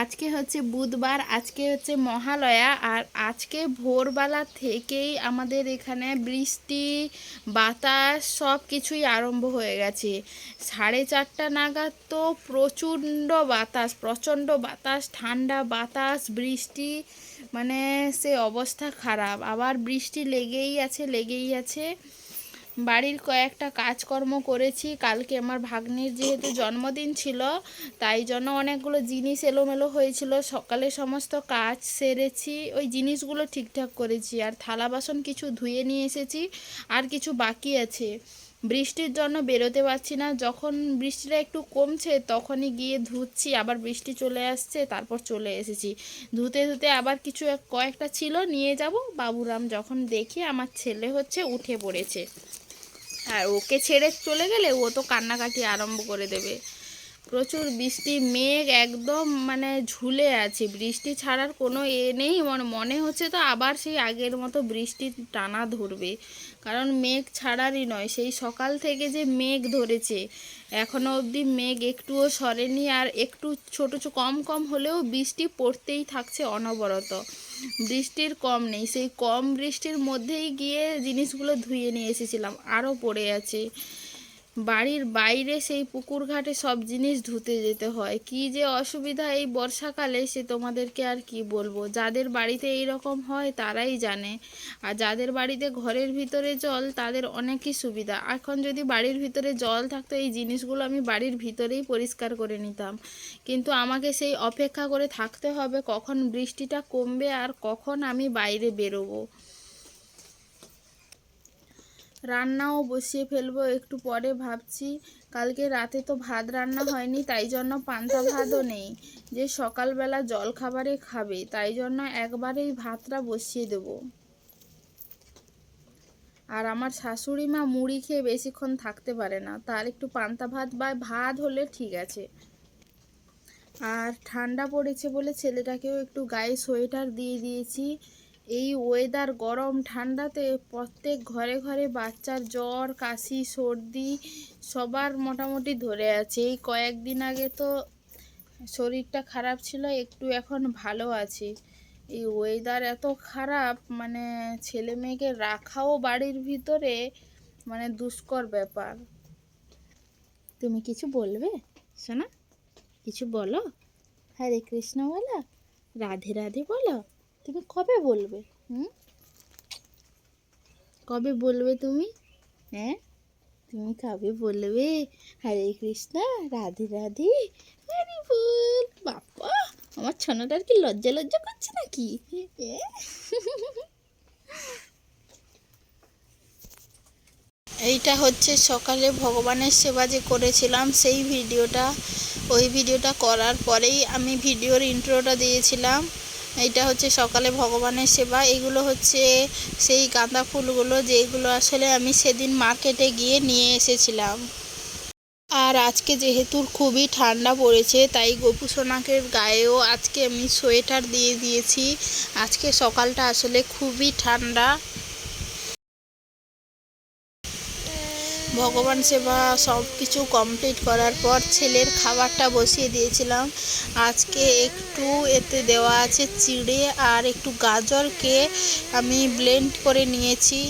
আজকে হচ্ছে বুধবার, আজকে হচ্ছে মহালয়া, আর আজকে ভোরবেলা থেকেই আমাদের এখানে বৃষ্টি, বাতাস সব কিছুই আরম্ভ হয়ে গেছে। সাড়ে চারটা নাগাদ তো প্রচণ্ড বাতাস প্রচণ্ড বাতাস, ঠান্ডা বাতাস, বৃষ্টি মানে সে অবস্থা খারাপ। আবার বৃষ্টি লেগেই আছে লেগেই আছে। বাড়ির কয়েকটা কাজকর্ম করেছি। কালকে আমার ভাগ্নির যেহেতু জন্মদিন ছিল, তাই জন্য অনেকগুলো জিনিস এলোমেলো হয়েছিল। সকালে সমস্ত কাজ সেরেছি, ওই জিনিসগুলো ঠিকঠাক করেছি। আর থালা বাসন কিছু ধুয়ে নিয়ে এসেছি, আর কিছু বাকি আছে। বৃষ্টির জন্য বেরোতে পারছি না। যখন বৃষ্টিটা একটু কমছে, তখনই গিয়ে ধুচ্ছি, আবার বৃষ্টি চলে আসছে, তারপর চলে এসেছি। ধুতে ধুতে আবার কিছু কয়েকটা ছিল, নিয়ে যাব। বাবুরাম যখন দেখি আমার ছেলে হচ্ছে, উঠে পড়েছে। আর ওকে ছেড়ে চলে গেলে ও তো কান্নাকাটি আরম্ভ করে দেবে। প্রচুর বৃষ্টি, মেঘ একদম মানে ঝুলে আছে। বৃষ্টি ছাড়ার কোনো এ নেই মানে মনে হচ্ছে তো আবার সেই আগের মতো বৃষ্টি টানা ধরবে। কারণ মেঘ ছাড়ারই নয়, সেই সকাল থেকে যে মেঘ ধরেছে এখনও অবধি মেঘ একটুও সরেনি আর একটু ছোটো ছোট কম কম হলেও বৃষ্টি পড়তেই থাকছে অনবরত। বৃষ্টির কম নেই, সেই কম বৃষ্টির মধ্যেই গিয়ে জিনিসগুলো ধুয়ে নিয়ে এসেছিলাম, আরও পড়ে আছে। বাড়ির বাইরে সেই পুকুর ঘাটে সব জিনিস ধুতে যেতে হয়। কি যে অসুবিধা এই বর্ষাকালে, সে তোমাদেরকে আর কি বলব? যাদের বাড়িতে এই রকম হয়, তারাই জানে। আর যাদের বাড়িতে ঘরের ভিতরে জল, তাদের অনেকই সুবিধা। এখন যদি বাড়ির ভিতরে জল থাকতো, এই জিনিসগুলো আমি বাড়ির ভিতরেই পরিষ্কার করে নিতাম। কিন্তু আমাকে সেই অপেক্ষা করে থাকতে হবে, কখন বৃষ্টিটা কমবে আর কখন আমি বাইরে বেরোবো। রান্নাও বসিয়ে ফেলব, একটু পরে ভাবছি। কালকে রাতে তো ভাত রান্না হয়নি, তাই জন্য পান্তা ভাতও নেই। যে সকালবেলা জল খাবারে খাবে, তাই জন্য একবারেই ভাতটা বসিয়ে দেব। আর আমার শাশুড়ি মা মুড়ি খেয়ে বেশিক্ষণ থাকতে পারে না, তার একটু পান্তা ভাত বা ভাত হলে ঠিক আছে। আর ঠান্ডা পড়েছে বলে ছেলেটাকেও একটু গায়ে সোয়েটার দিয়ে দিয়েছি। এই ওয়েদার গরম, ঠান্ডাতে প্রত্যেক ঘরে ঘরে বাচ্চার জ্বর, কাশি, সর্দি সবার মোটামুটি ধরে আছে। এই কয়েকদিন আগে তো শরীরটা খারাপ ছিল, একটু এখন ভালো আছে। এই ওয়েদার এত খারাপ মানে ছেলে মেয়েকে রাখাও বাড়ির ভিতরে মানে দুষ্কর ব্যাপার। তুমি কিছু বলবে? শোনা কিছু বলো? হরে কৃষ্ণ বলো, রাধে রাধে বলো। তুমি কবে বলবে? হুম? কবে বলবে তুমি? হ্যাঁ? তুমি কবে বলবে? হরে কৃষ্ণ, রাধে রাধে, হরি বল। বাপ্পা, আমার ছনাটার কি লজ্জা লজ্জা করছে নাকি? এ? এইটা হচ্ছে সকালে ভগবানের সেবা যে করেছিলাম, সেই ভিডিওটা। ওই ভিডিওটা করার পরেই আমি ভিডিওর ইন্ট্রোটা দিয়েছিলাম। এইটা হচ্ছে সকালে ভগবানের সেবা। এগুলো হচ্ছে সেই গাঁদা ফুলগুলো যেগুলো আসলে আমি সেদিন মার্কেটে গিয়ে নিয়ে এসেছিলাম। আর আজকে যেহেতু খুবই ঠান্ডা পড়েছে, তাই গোপু সোনাকের গায়েও আজকে আমি সোয়েটার দিয়ে দিয়েছি। আজকে সকালটা আসলে খুবই ঠান্ডা। ভগবান সেবা সব কিছু কমপ্লিট করার পর ছেলের খাবারটা বসিয়ে দিয়েছিলাম। আজকে একটু এতে দেওয়া আছে চিড়ে আর একটু গাজরকে আমি ব্লেন্ড করে নিয়েছি।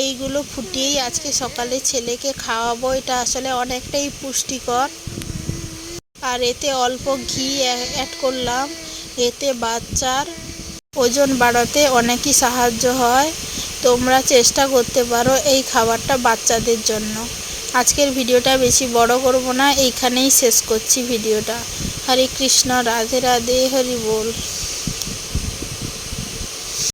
এইগুলো ফুটিয়েই আজকে সকালে ছেলেকে খাওয়াবো, এটা আসলে অনেকটাই পুষ্টিকর। আর এতে অল্প ঘি অ্যাড করলাম। এতে বাচ্চার ওজন বাড়াতে অনেকই সাহায্য হয়। তোমরা চেষ্টা করতে পারো এই খাবারটা বাচ্চাদের জন্য। আজকের ভিডিওটা বেশি বড় করব না, এইখানেই শেষ করছি ভিডিওটা। হরে কৃষ্ণ, রাধে রাধে, হরি বল।